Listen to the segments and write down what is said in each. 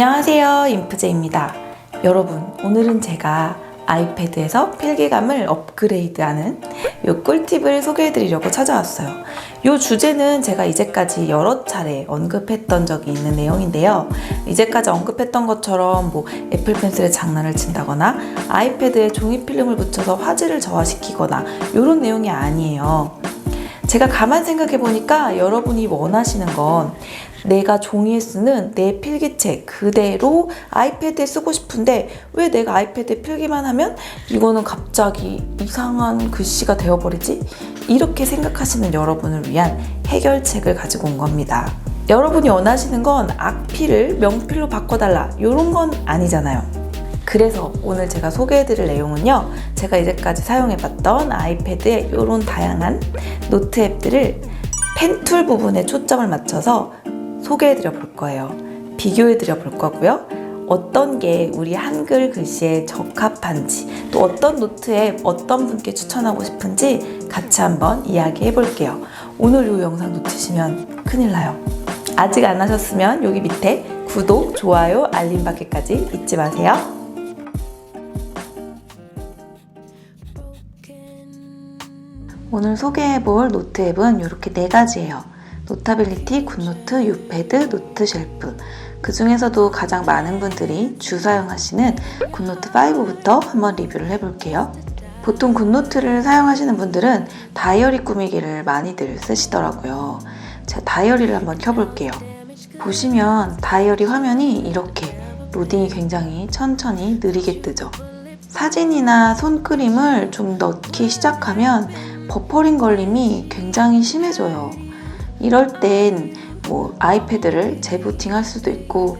안녕하세요. 인프제입니다. 여러분, 오늘은 제가 아이패드에서 필기감을 업그레이드하는 이 꿀팁을 소개해 드리려고 찾아왔어요. 이 주제는 제가 이제까지 여러 차례 언급했던 적이 있는 내용인데요. 이제까지 언급했던 것처럼 뭐 애플 펜슬에 장난을 친다거나 아이패드에 종이 필름을 붙여서 화질을 저하시키거나 이런 내용이 아니에요. 제가 가만 생각해 보니까 여러분이 원하시는 건 내가 종이에 쓰는 내 필기책 그대로 아이패드에 쓰고 싶은데 왜 내가 아이패드에 필기만 하면 이거는 갑자기 이상한 글씨가 되어버리지? 이렇게 생각하시는 여러분을 위한 해결책을 가지고 온 겁니다. 여러분이 원하시는 건 악필을 명필로 바꿔달라 이런 건 아니잖아요. 그래서 오늘 제가 소개해드릴 내용은요. 제가 이제까지 사용해봤던 아이패드의 이런 다양한 노트 앱들을 펜툴 부분에 초점을 맞춰서 소개해드려 볼 거예요. 비교해드려 볼 거고요. 어떤 게 우리 한글 글씨에 적합한지 또 어떤 노트 앱 어떤 분께 추천하고 싶은지 같이 한번 이야기해 볼게요. 오늘 이 영상 놓치시면 큰일 나요. 아직 안 하셨으면 여기 밑에 구독, 좋아요, 알림 받기까지 잊지 마세요. 오늘 소개해 볼 노트 앱은 이렇게 네 가지예요. 노타빌리티, 굿노트, 유패드, 노트 쉘프. 그 중에서도 가장 많은 분들이 주 사용하시는 굿노트 5부터 한번 리뷰를 해볼게요. 보통 굿노트를 사용하시는 분들은 다이어리 꾸미기를 많이들 쓰시더라고요. 제가 다이어리를 한번 켜볼게요. 보시면 다이어리 화면이 이렇게 로딩이 굉장히 천천히 느리게 뜨죠. 사진이나 손그림을 좀 넣기 시작하면 버퍼링 걸림이 굉장히 심해져요. 이럴 땐 뭐 아이패드를 재부팅 할 수도 있고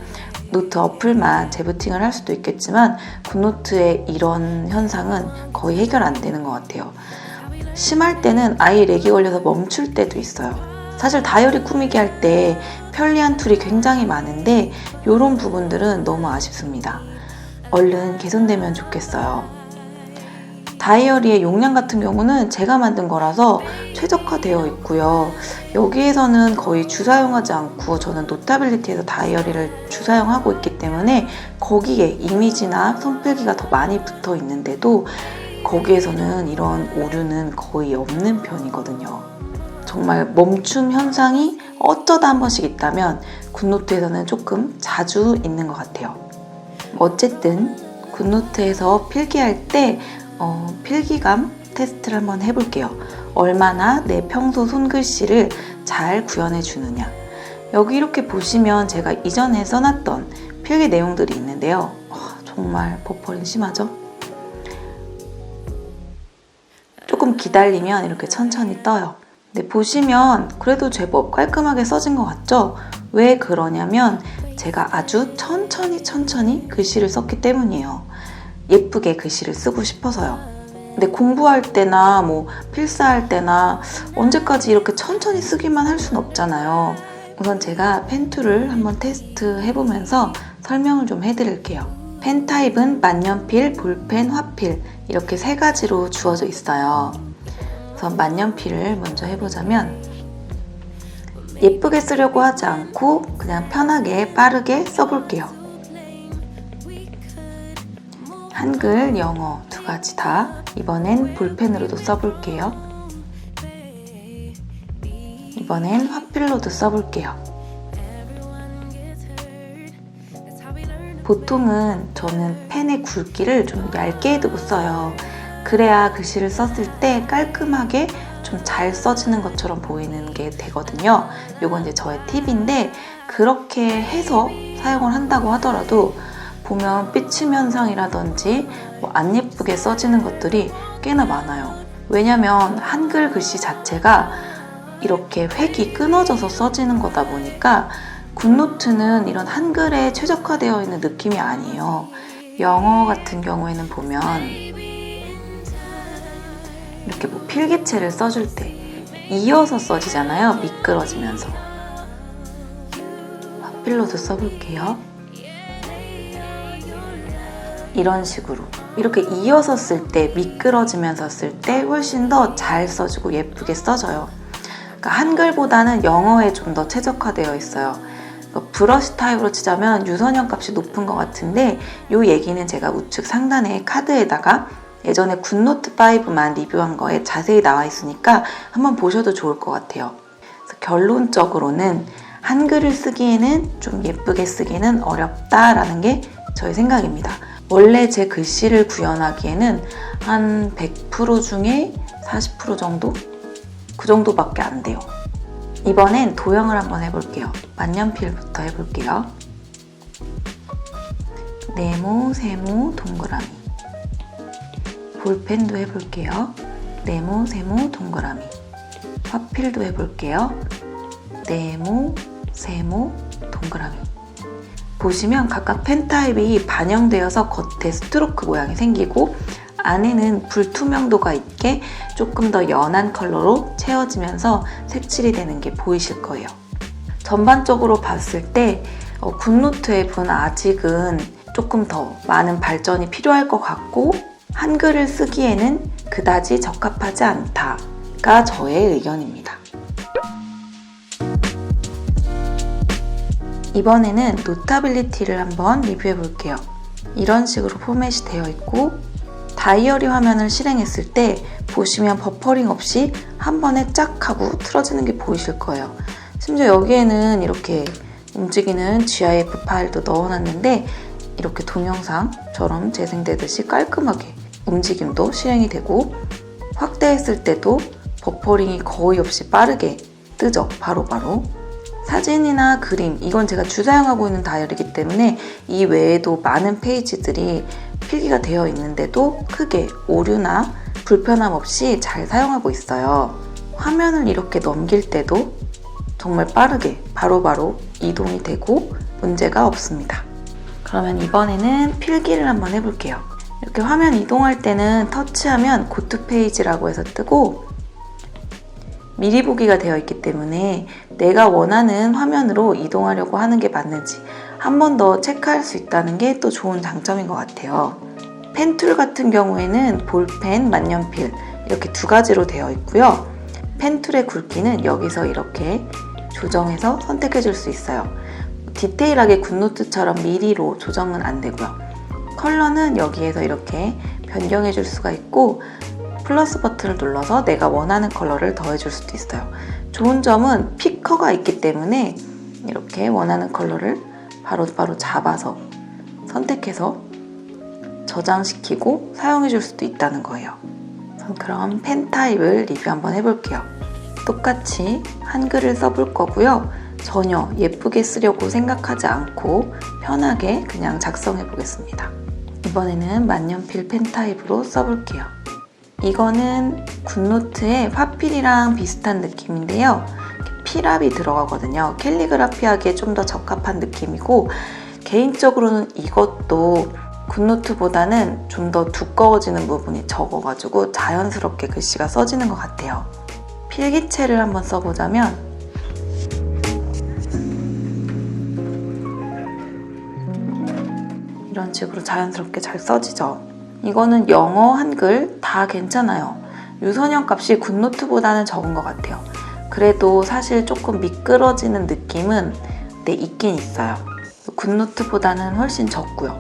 노트 어플만 재부팅을 할 수도 있겠지만 굿노트의 이런 현상은 거의 해결 안 되는 것 같아요. 심할 때는 아예 렉이 걸려서 멈출 때도 있어요. 사실 다이어리 꾸미기 할 때 편리한 툴이 굉장히 많은데 이런 부분들은 너무 아쉽습니다. 얼른 개선되면 좋겠어요. 다이어리의 용량 같은 경우는 제가 만든 거라서 최적화되어 있고요. 여기에서는 거의 주사용하지 않고 저는 노타빌리티에서 다이어리를 주사용하고 있기 때문에 거기에 이미지나 손필기가 더 많이 붙어 있는데도 거기에서는 이런 오류는 거의 없는 편이거든요. 정말 멈춤 현상이 어쩌다 한 번씩 있다면 굿노트에서는 조금 자주 있는 것 같아요. 어쨌든 굿노트에서 필기할 때 어, 필기감 테스트를 한번 해볼게요. 얼마나 내 평소 손글씨를 잘 구현해 주느냐. 여기 이렇게 보시면 제가 이전에 써놨던 필기 내용들이 있는데요. 와, 정말 버퍼링 심하죠? 조금 기다리면 이렇게 천천히 떠요. 근데 보시면 그래도 제법 깔끔하게 써진 것 같죠? 왜 그러냐면 제가 아주 천천히 천천히 글씨를 썼기 때문이에요. 예쁘게 글씨를 쓰고 싶어서요. 근데 공부할 때나 뭐 필사할 때나 언제까지 이렇게 천천히 쓰기만 할순 없잖아요. 우선 제가 펜툴을 한번 테스트 해보면서 설명을 좀 해드릴게요. 펜 타입은 만년필, 볼펜, 화필 이렇게 세 가지로 주어져 있어요. 우선 만년필을 먼저 해보자면 예쁘게 쓰려고 하지 않고 그냥 편하게 빠르게 써볼게요. 한글, 영어 두 가지 다 이번엔 볼펜으로도 써볼게요. 이번엔 화필로도 써볼게요. 보통은 저는 펜의 굵기를 좀 얇게 두고 써요. 그래야 글씨를 썼을 때 깔끔하게 좀 잘 써지는 것처럼 보이는 게 되거든요. 이건 이제 저의 팁인데 그렇게 해서 사용을 한다고 하더라도 보면 삐침 현상이라든지 뭐 안 예쁘게 써지는 것들이 꽤나 많아요. 왜냐면 한글 글씨 자체가 이렇게 획이 끊어져서 써지는 거다 보니까 굿노트는 이런 한글에 최적화되어 있는 느낌이 아니에요. 영어 같은 경우에는 보면 이렇게 뭐 필기체를 써줄 때 이어서 써지잖아요. 미끄러지면서. 화필로도 써볼게요. 이런 식으로 이렇게 이어서 쓸 때 미끄러지면서 쓸 때 훨씬 더 잘 써지고 예쁘게 써져요. 그러니까 한글보다는 영어에 좀 더 최적화되어 있어요. 그러니까 브러쉬 타입으로 치자면 유선형 값이 높은 것 같은데 이 얘기는 제가 우측 상단에 카드에다가 예전에 굿노트 5만 리뷰한 거에 자세히 나와 있으니까 한번 보셔도 좋을 것 같아요. 결론적으로는 한글을 쓰기에는 좀 예쁘게 쓰기는 어렵다라는 게 저의 생각입니다. 원래 제 글씨를 구현하기에는 한 100% 중에 40% 정도? 그 정도밖에 안 돼요. 이번엔 도형을 한번 해볼게요. 만년필부터 해볼게요. 네모, 세모, 동그라미. 볼펜도 해볼게요. 네모, 세모, 동그라미. 화필도 해볼게요. 네모, 세모, 동그라미. 보시면 각각 펜 타입이 반영되어서 겉에 스트로크 모양이 생기고 안에는 불투명도가 있게 조금 더 연한 컬러로 채워지면서 색칠이 되는 게 보이실 거예요. 전반적으로 봤을 때 어, 굿노트 앱은 아직은 조금 더 많은 발전이 필요할 것 같고 한글을 쓰기에는 그다지 적합하지 않다가 저의 의견입니다. 이번에는 노타빌리티를 한번 리뷰해 볼게요. 이런 식으로 포맷이 되어 있고 다이어리 화면을 실행했을 때 보시면 버퍼링 없이 한 번에 쫙 하고 틀어지는 게 보이실 거예요. 심지어 여기에는 이렇게 움직이는 GIF 파일도 넣어놨는데 이렇게 동영상처럼 재생되듯이 깔끔하게 움직임도 실행이 되고 확대했을 때도 버퍼링이 거의 없이 빠르게 뜨죠. 바로바로. 사진이나 그림, 이건 제가 주사용하고 있는 다이어리이기 때문에 이 외에도 많은 페이지들이 필기가 되어 있는데도 크게 오류나 불편함 없이 잘 사용하고 있어요. 화면을 이렇게 넘길 때도 정말 빠르게 바로바로 이동이 되고 문제가 없습니다. 그러면 이번에는 필기를 한번 해볼게요. 이렇게 화면 이동할 때는 터치하면 고트 페이지라고 해서 뜨고 미리 보기가 되어 있기 때문에 내가 원하는 화면으로 이동하려고 하는 게 맞는지 한 번 더 체크할 수 있다는 게 또 좋은 장점인 것 같아요. 펜툴 같은 경우에는 볼펜, 만년필 이렇게 두 가지로 되어 있고요. 펜툴의 굵기는 여기서 이렇게 조정해서 선택해 줄 수 있어요. 디테일하게 굿노트처럼 미리로 조정은 안 되고요. 컬러는 여기에서 이렇게 변경해 줄 수가 있고 플러스 버튼을 눌러서 내가 원하는 컬러를 더해줄 수도 있어요. 좋은 점은 피커가 있기 때문에 이렇게 원하는 컬러를 바로바로 바로 잡아서 선택해서 저장시키고 사용해 줄 수도 있다는 거예요. 그럼 펜 타입을 리뷰 한번 해볼게요. 똑같이 한글을 써볼 거고요. 전혀 예쁘게 쓰려고 생각하지 않고 편하게 그냥 작성해 보겠습니다. 이번에는 만년필 펜 타입으로 써볼게요. 이거는 굿노트의 화필이랑 비슷한 느낌인데요. 필압이 들어가거든요. 캘리그라피하기에 좀 더 적합한 느낌이고 개인적으로는 이것도 굿노트보다는 좀 더 두꺼워지는 부분이 적어가지고 자연스럽게 글씨가 써지는 것 같아요. 필기체를 한번 써보자면 이런 식으로 자연스럽게 잘 써지죠. 이거는 영어, 한글 다 괜찮아요. 유선형 값이 굿노트보다는 적은 것 같아요. 그래도 사실 조금 미끄러지는 느낌은 네, 있긴 있어요. 굿노트보다는 훨씬 적고요.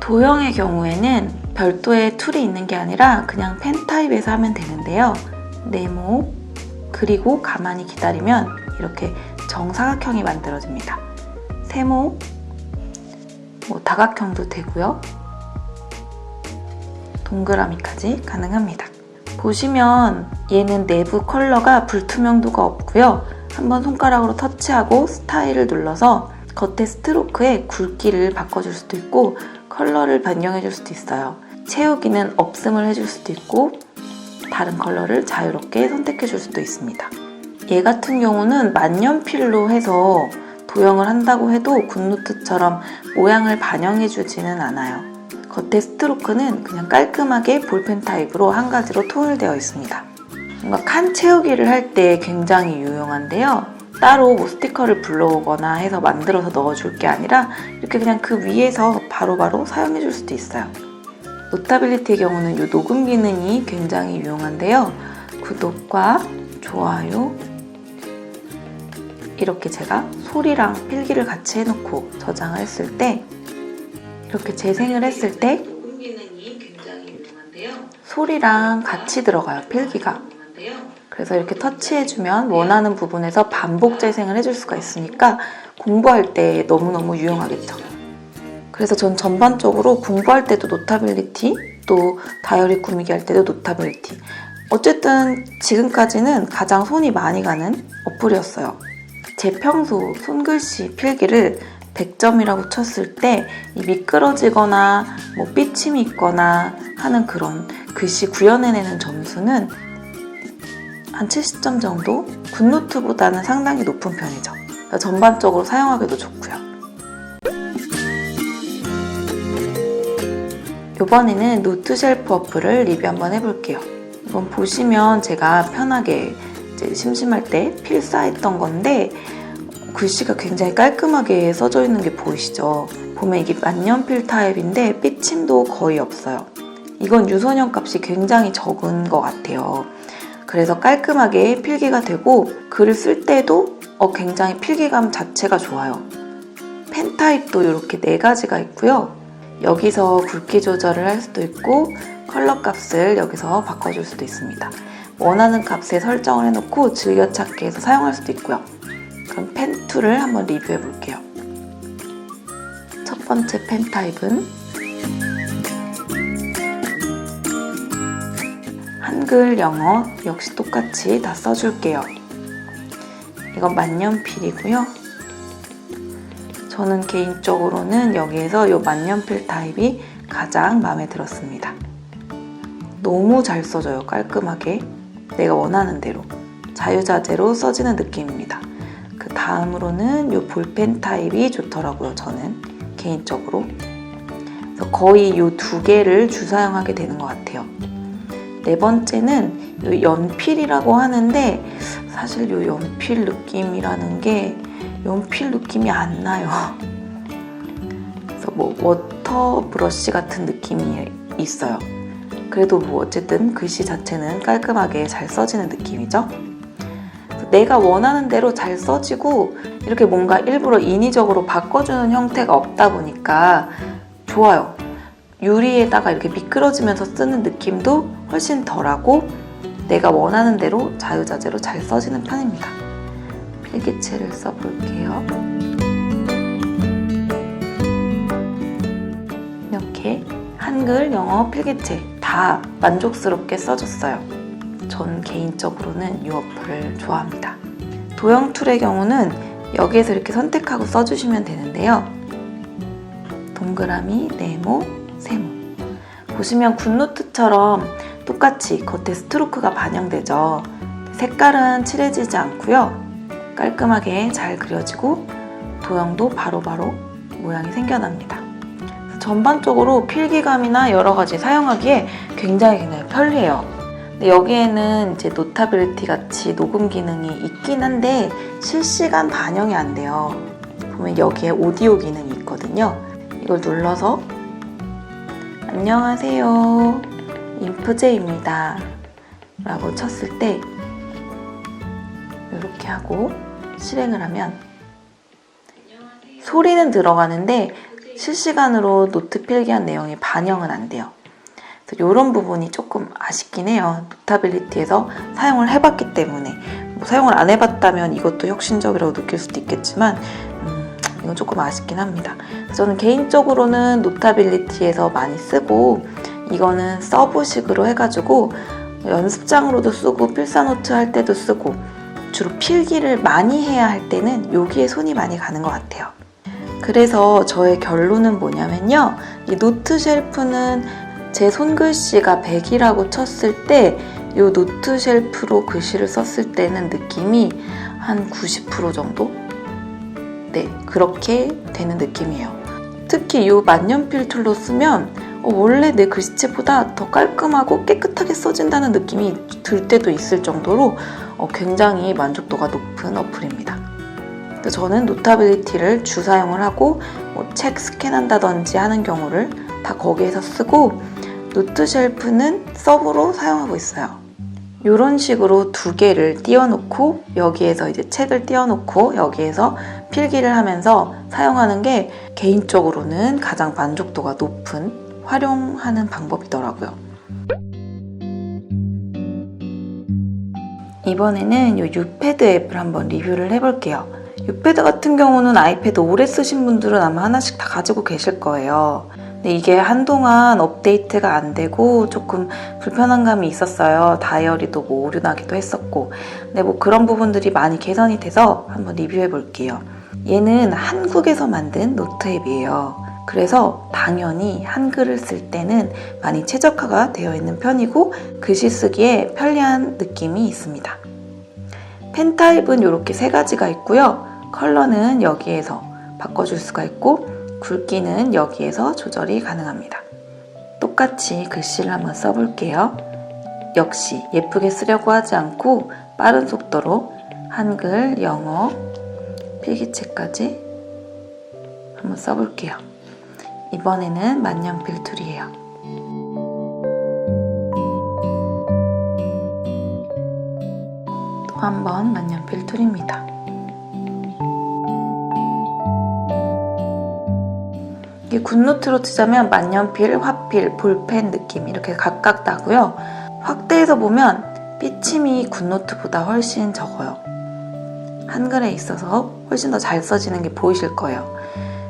도형의 경우에는 별도의 툴이 있는 게 아니라 그냥 펜 타입에서 하면 되는데요. 네모, 그리고 가만히 기다리면 이렇게 정사각형이 만들어집니다. 세모, 뭐 다각형도 되고요. 동그라미까지 가능합니다. 보시면 얘는 내부 컬러가 불투명도가 없고요. 한번 손가락으로 터치하고 스타일을 눌러서 겉에 스트로크의 굵기를 바꿔줄 수도 있고 컬러를 변경해줄 수도 있어요. 채우기는 없음을 해줄 수도 있고 다른 컬러를 자유롭게 선택해줄 수도 있습니다. 얘 같은 경우는 만년필로 해서 도형을 한다고 해도 굿노트처럼 모양을 반영해주지는 않아요. 겉에 스트로크는 그냥 깔끔하게 볼펜 타입으로 한 가지로 통일되어 있습니다. 뭔가 칸 채우기를 할 때 굉장히 유용한데요. 따로 뭐 스티커를 불러오거나 해서 만들어서 넣어줄 게 아니라 이렇게 그냥 그 위에서 바로바로 바로 사용해 줄 수도 있어요. 노타빌리티의 경우는 이 녹음 기능이 굉장히 유용한데요. 구독과 좋아요, 이렇게 제가 소리랑 필기를 같이 해놓고 저장을 했을 때 이렇게 재생을 했을 때. 소리랑 같이 들어가요 필기가. 그래서 이렇게 터치해주면 원하는 부분에서 반복 재생을 해줄 수가 있으니까 공부할 때 너무너무 유용하겠죠. 그래서 전 전반적으로 공부할 때도 노타빌리티 또 다이어리 꾸미기 할 때도 노타빌리티. 어쨌든 지금까지는 가장 손이 많이 가는 어플이었어요. 제 평소 손글씨 필기를 100점이라고 쳤을 때이 미끄러지거나 뭐 삐침이 있거나 하는 그런 글씨 구현해내는 점수는 한 70점 정도? 굿노트보다는 상당히 높은 편이죠. 그러니까 전반적으로 사용하기도 좋고요. 이번에는 노트 쉘프 어플을 리뷰 한번 해볼게요. 이건 보시면 제가 편하게 심심할 때 필사했던 건데 글씨가 굉장히 깔끔하게 써져 있는 게 보이시죠? 보면 이게 만년필 타입인데 삐침도 거의 없어요. 이건 유선형 값이 굉장히 적은 것 같아요. 그래서 깔끔하게 필기가 되고 글을 쓸 때도 어, 굉장히 필기감 자체가 좋아요. 펜 타입도 이렇게 네 가지가 있고요. 여기서 굵기 조절을 할 수도 있고 컬러 값을 여기서 바꿔줄 수도 있습니다. 원하는 값에 설정을 해놓고 즐겨찾기 해서 사용할 수도 있고요. 그럼 펜 툴을 한번 리뷰해 볼게요. 첫 번째 펜 타입은 한글, 영어 역시 똑같이 다 써줄게요. 이건 만년필이고요. 저는 개인적으로는 여기에서 이 만년필 타입이 가장 마음에 들었습니다. 너무 잘 써져요, 깔끔하게. 내가 원하는 대로. 자유자재로 써지는 느낌입니다. 그 다음으로는 이 볼펜 타입이 좋더라고요, 저는. 개인적으로. 그래서 거의 이 두 개를 주사용하게 되는 것 같아요. 네 번째는 이 연필이라고 하는데 사실 이 연필 느낌이라는 게 연필 느낌이 안 나요. 그래서 뭐 워터 브러쉬 같은 느낌이 있어요. 그래도 뭐 어쨌든 글씨 자체는 깔끔하게 잘 써지는 느낌이죠. 내가 원하는 대로 잘 써지고 이렇게 뭔가 일부러 인위적으로 바꿔주는 형태가 없다 보니까 좋아요. 유리에다가 이렇게 미끄러지면서 쓰는 느낌도 훨씬 덜하고 내가 원하는 대로 자유자재로 잘 써지는 편입니다. 필기체를 써볼게요. 이렇게 한글, 영어, 필기체 다 만족스럽게 써줬어요. 전 개인적으로는 이 어플을 좋아합니다. 도형 툴의 경우는 여기에서 이렇게 선택하고 써주시면 되는데요. 동그라미, 네모, 세모. 보시면 굿노트처럼 똑같이 겉에 스트로크가 반영되죠. 색깔은 칠해지지 않고요. 깔끔하게 잘 그려지고 도형도 바로바로 모양이 생겨납니다. 전반적으로 필기감이나 여러 가지 사용하기에 굉장히 굉장히 편리해요. 근데 여기에는 이제 노타빌리티 같이 녹음 기능이 있긴 한데 실시간 반영이 안 돼요. 보면 여기에 오디오 기능이 있거든요. 이걸 눌러서 안녕하세요. 인프제입니다. 라고 쳤을 때 이렇게 하고 실행을 하면 소리는 들어가는데 실시간으로 노트 필기한 내용이 반영은 안 돼요. 이런 부분이 조금 아쉽긴 해요. 노타빌리티에서 사용을 해봤기 때문에 뭐 사용을 안 해봤다면 이것도 혁신적이라고 느낄 수도 있겠지만 음, 이건 조금 아쉽긴 합니다. 저는 개인적으로는 노타빌리티에서 많이 쓰고 이거는 서브식으로 해가지고 연습장으로도 쓰고 필사노트 할 때도 쓰고 주로 필기를 많이 해야 할 때는 여기에 손이 많이 가는 것 같아요. 그래서 저의 결론은 뭐냐면요. 이 노트 쉘프는 제 손글씨가 100이라고 쳤을 때 이 노트 쉘프로 글씨를 썼을 때는 느낌이 한 90% 정도? 네, 그렇게 되는 느낌이에요. 특히 이 만년필 툴로 쓰면 어, 원래 내 글씨체보다 더 깔끔하고 깨끗하게 써진다는 느낌이 들 때도 있을 정도로 어, 굉장히 만족도가 높은 어플입니다. 저는 노타빌리티를 주 사용을 하고 뭐 책 스캔한다든지 하는 경우를 다 거기에서 쓰고 노트 쉘프는 서브로 사용하고 있어요. 이런 식으로 두 개를 띄워놓고 여기에서 이제 책을 띄워놓고 여기에서 필기를 하면서 사용하는 게 개인적으로는 가장 만족도가 높은 활용하는 방법이더라고요. 이번에는 이 유패드 앱을 한번 리뷰를 해볼게요. 유패드 같은 경우는 아이패드 오래 쓰신 분들은 아마 하나씩 다 가지고 계실 거예요. 근데 이게 한동안 업데이트가 안 되고 조금 불편한 감이 있었어요. 다이어리도 뭐 오류 나기도 했었고. 근데 뭐 그런 부분들이 많이 개선이 돼서 한번 리뷰해 볼게요. 얘는 한국에서 만든 노트 앱이에요. 그래서 당연히 한글을 쓸 때는 많이 최적화가 되어 있는 편이고 글씨 쓰기에 편리한 느낌이 있습니다. 펜 타입은 이렇게 세 가지가 있고요. 컬러는 여기에서 바꿔줄 수가 있고 굵기는 여기에서 조절이 가능합니다. 똑같이 글씨를 한번 써볼게요. 역시 예쁘게 쓰려고 하지 않고 빠른 속도로 한글, 영어, 필기체까지 한번 써볼게요. 이번에는 만년필 툴이에요. 또 한 번 만년필 툴입니다. 이게 굿노트로 치자면 만년필, 화필, 볼펜 느낌 이렇게 각각 나고요. 확대해서 보면 삐침이 굿노트보다 훨씬 적어요. 한글에 있어서 훨씬 더 잘 써지는 게 보이실 거예요.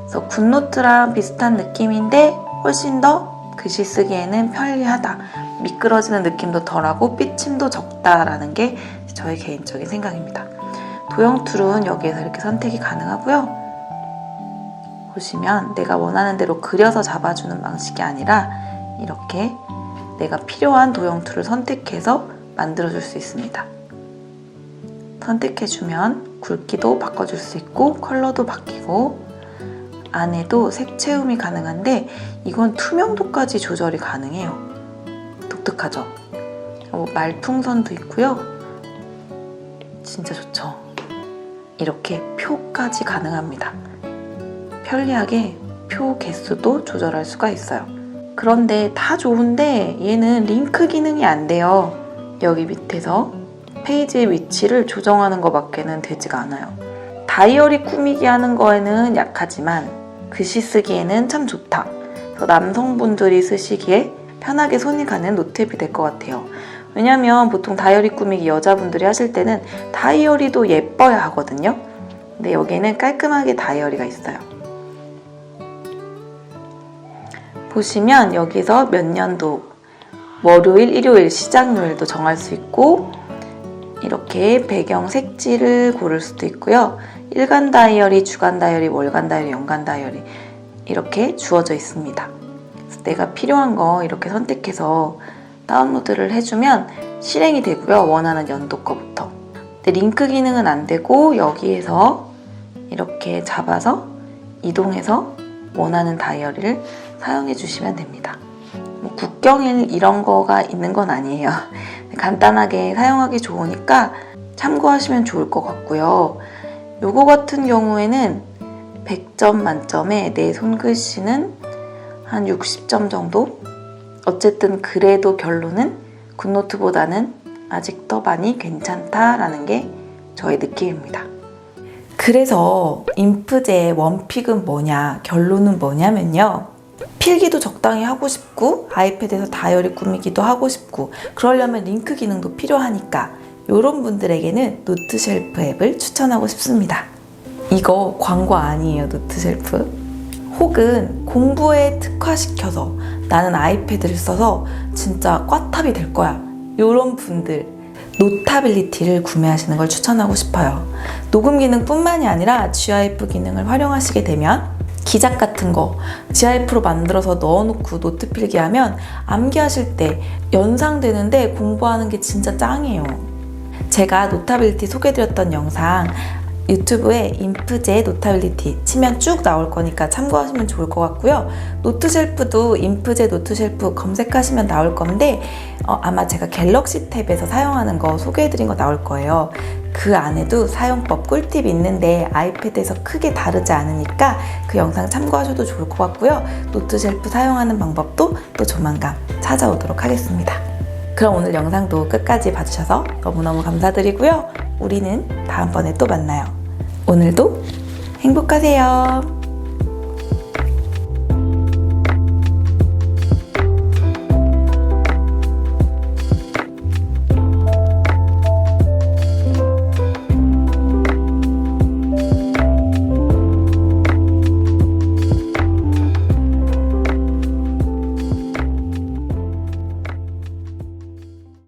그래서 굿노트랑 비슷한 느낌인데 훨씬 더 글씨 쓰기에는 편리하다. 미끄러지는 느낌도 덜하고 삐침도 적다라는 게 저의 개인적인 생각입니다. 도형 툴은 여기에서 이렇게 선택이 가능하고요. 보시면 내가 원하는 대로 그려서 잡아주는 방식이 아니라 이렇게 내가 필요한 도형 툴을 선택해서 만들어 줄 수 있습니다. 선택해 주면 굵기도 바꿔 줄 수 있고 컬러도 바뀌고 안에도 색 채움이 가능한데 이건 투명도까지 조절이 가능해요. 독특하죠? 어, 말풍선도 있고요. 진짜 좋죠? 이렇게 표까지 가능합니다. 편리하게 표 개수도 조절할 수가 있어요. 그런데 다 좋은데 얘는 링크 기능이 안 돼요. 여기 밑에서 페이지의 위치를 조정하는 것밖에는 되지가 않아요. 다이어리 꾸미기 하는 거에는 약하지만 글씨 쓰기에는 참 좋다. 그래서 남성분들이 쓰시기에 편하게 손이 가는 노트앱이 될 것 같아요. 왜냐면 보통 다이어리 꾸미기 여자분들이 하실 때는 다이어리도 예뻐야 하거든요. 근데 여기에는 깔끔하게 다이어리가 있어요. 보시면 여기서 몇 년도 월요일, 일요일 시작요일도 정할 수 있고 이렇게 배경 색지를 고를 수도 있고요. 일간 다이어리, 주간 다이어리, 월간 다이어리, 연간 다이어리 이렇게 주어져 있습니다. 내가 필요한 거 이렇게 선택해서 다운로드를 해주면 실행이 되고요. 원하는 연도 거부터. 근데 링크 기능은 안 되고 여기에서 이렇게 잡아서 이동해서 원하는 다이어리를 사용해 주시면 됩니다. 뭐 국경일 이런 거가 있는 건 아니에요. 간단하게 사용하기 좋으니까 참고하시면 좋을 것 같고요. 요거 같은 경우에는 100점 만점에 내 손글씨는 한 60점 정도? 어쨌든 그래도 결론은 굿노트보다는 아직 더 많이 괜찮다라는 게 저의 느낌입니다. 그래서 인프제의 원픽은 뭐냐, 결론은 뭐냐면요. 필기도 적당히 하고 싶고 아이패드에서 다이어리 꾸미기도 하고 싶고 그러려면 링크 기능도 필요하니까 이런 분들에게는 노트 쉘프 앱을 추천하고 싶습니다. 이거 광고 아니에요, 노트 쉘프. 혹은 공부에 특화시켜서 나는 아이패드를 써서 진짜 꽈탑이 될 거야. 이런 분들 노타빌리티를 구매하시는 걸 추천하고 싶어요. 녹음 기능뿐만이 아니라 GIF 기능을 활용하시게 되면 기작 같은 거 GIF로 만들어서 넣어놓고 노트 필기하면 암기하실 때 연상되는데 공부하는 게 진짜 짱이에요. 제가 노타빌리티 소개드렸던 영상 유튜브에 인프제 노타빌리티 치면 쭉 나올 거니까 참고하시면 좋을 것 같고요. 노트 쉘프도 인프제 노트 쉘프 검색하시면 나올 건데 어, 아마 제가 갤럭시 탭에서 사용하는 거 소개해드린 거 나올 거예요. 그 안에도 사용법 꿀팁이 있는데 아이패드에서 크게 다르지 않으니까 그 영상 참고하셔도 좋을 것 같고요. 노트 쉘프 사용하는 방법도 또 조만간 찾아오도록 하겠습니다. 그럼 오늘 영상도 끝까지 봐주셔서 너무너무 감사드리고요. 우리는 다음번에 또 만나요. 오늘도 행복하세요.